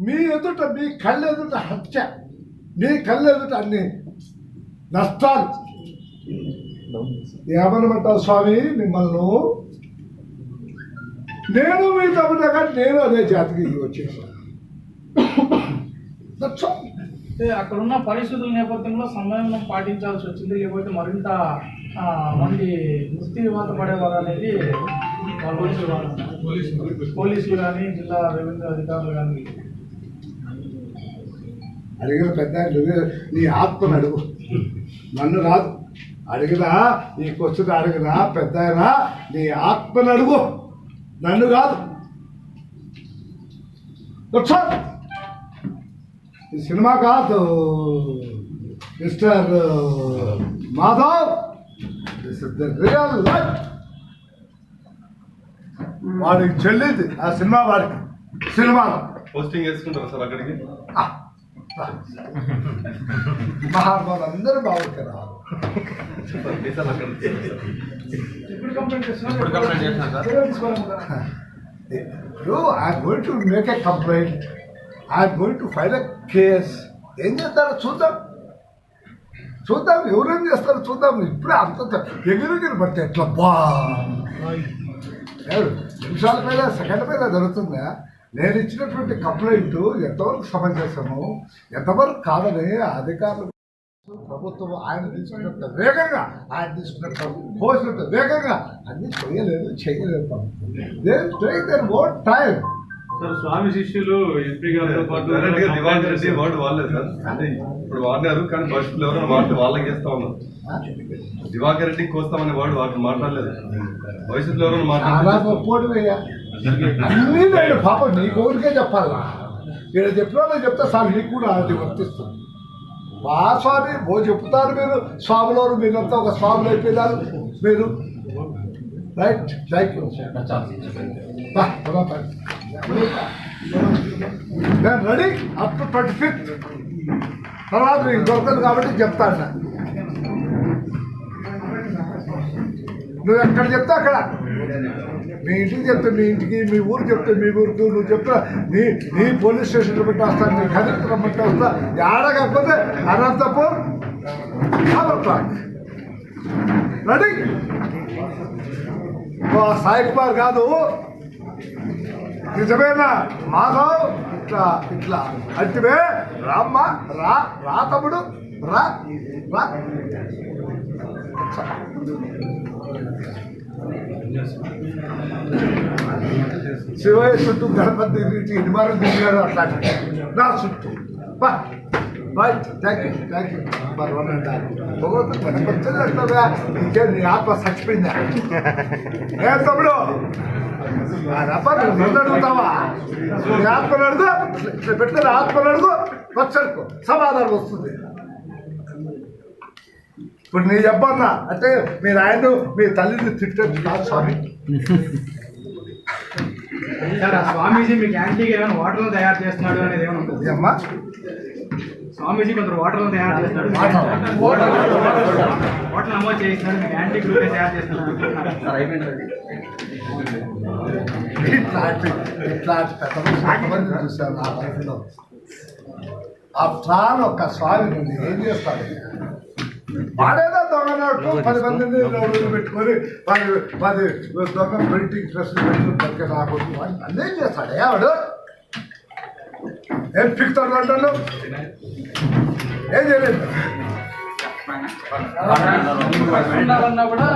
మీ ఎదుట మీ కళ్ళు ఎదుట హత్య మీ కళ్ళు ఎదుట అన్ని నష్టాలు. ఏమనమంటావు స్వామి? మిమ్మల్ని నేను మీ కానీ నేను అదే జాతికి వచ్చేసాను అక్కడ ఉన్న పరిస్థితుల నేపథ్యంలో సంయమనం పాటించాల్సి వచ్చింది లేకపోతే మరింత మంది మృత్యువాత పడేవారు అనేది వాళ్ళ పోలీసులు వాళ్ళు- పోలీసులు. కానీ జిల్లా రెవెన్యూ అధికారులు కానీ అడిగిన పెద్ద నువ్వే నీ ఆత్మను అడుగు. నన్ను రాదు అడిగినా నీ క్వశ్చన్ అడిగినా పెద్ద నీ ఆత్మను అడుగు. నన్ను కాదు. ఈ సినిమా కాదు mister Madhav. This is the real life. వాడికి చెల్లింది ఆ సినిమా వాడికి సినిమాలో. పోస్టింగ్ వేసుకుంటారా సార్ అక్కడికి? మహాత్మాలు అందరూ బాగుంటారు ఎప్పుడు కంప్లైంట్ ఇప్పుడు I'm going to make a complaint I'm going to file a case ఏం చేస్తారో చూద్దాం. చూద్దాం ఎవరేం చేస్తారో చూద్దాం. ఇప్పుడే అంత ఎగురుగిరి పడితే ఎట్లా బా? నిమిషాల మీద సెకండ్ మీద జరుగుతుందా? నేను ఇచ్చినటువంటి కంప్లైంట్ ఎంతవరకు సమంజసము ఎంతవరకు కాదని అధికారులు ప్రభుత్వం ఆయన తీసుకున్నంత వేగంగా ఆయన తీసుకున్నంత పోసినంత వేగంగా అన్ని చేయలేదు చేయలేదు దేర్ ఓట్ టైం సార్ స్వామి శిష్యులు ఎంపీ గారితో పాటు దివాకర్ రెడ్డి వర్డ్ వాడలేదు సార్. అంటే ఇప్పుడు వాడినారు కానీ భవిష్యత్తులో ఎవరైనా వాడితే వాళ్ళకి చేస్తా ఉన్నారు. దివాకర్ రెడ్డి కోస్తామనే వర్డ్ వాడు మాట్లాడలేదు. భవిష్యత్తులో ఎవరైనా వేయ అన్నీ నేను పాపం నీ కోరికే చెప్పాలా? ఇక్కడ చెప్పినా చెప్తే సార్ నీకు కూడా అది వర్తిస్తుంది. మా స్వామి ఓ చెప్తారు మీరు స్వాములో మీరంతా ఒక స్వాములు అయిపోయినారు మీరు. రైట్ థ్యాంక్ యూ నేను ready? Up to twenty fifth తర్వాత మీకు దొరకదు కాబట్టి చెప్తాను నువ్వు ఎక్కడ చెప్తే అక్కడ. మీ ఇంటికి చెప్తే మీ ఇంటికి మీ ఊరు చెప్తే మీ ఊరికి నువ్వు చెప్తా నీ నీ పోలీస్ స్టేషన్లో రమ్మంటే వస్తా నీ కలెక్టర్ రమ్మంటే వస్తా ఆడ కాకపోతే అనంతపూర్ రెడీ సాయి కుమార్ కాదు. నిజమేనా? మాధవ్ ఇట్లా ఇట్లా. అంటే రామ్మ రా రా తమ్ముడు రా రా. శివయ్య చుట్టూ గణపతి నుంచి ఇనిమారం తిరిగాడు అట్లా నా చుట్టూ. బా. Bye thank you thank you మరి వన్ అండ్ భగవంతుడు కనపరిచేది అంటారా ఇంకే నీ ఆత్మ చచ్చిపోయిందా? ఏ తమ్ముడు? అడుగుతావా? నీ ఆత్మ అడుగు. ఇట్లా పెట్టిన ఆత్మ అడుగు. వచ్చడుకో సమాధానం వస్తుంది. ఇప్పుడు నీ చెప్పన్నా అంటే మీరు ఆయన మీ తల్లిని తిట్టచ్చు కాదు స్వామి. సార్ ఆ స్వామీజీ మీకు యాంటీగా ఏమైనా వాటర్లు తయారు చేస్తున్నాడు అనేది ఏమైనా ఉంటుంది అమ్మా స్వామీజీ కొందరు వాటర్లు తయారు చేస్తున్నాడు వాటర్. నమోదు చేస్తున్నాడు మీకు యాంటీ గ్రూప్ తయారు చేస్తున్నాడు ఇట్లాంటి ఇట్లాంటి పెద్ద మనుషులు ఎంతమంది చూశాను నా లైఫ్లో. ఆ ప్రాణం ఒక స్వామి నుండి ఏం చేస్తాడు? వాడేదో దొంగనట్టు పది మందిని రోడ్డు పెట్టుకొని పది పది దొంగ ప్రింటింగ్ ప్రెస్ పెట్టుకుని రాకూడదు. అని అన్నీ చేస్తాడు? ఎవడు ఏం పిక్తాడు అంటాడు ఏం చేయలేదు? కూడా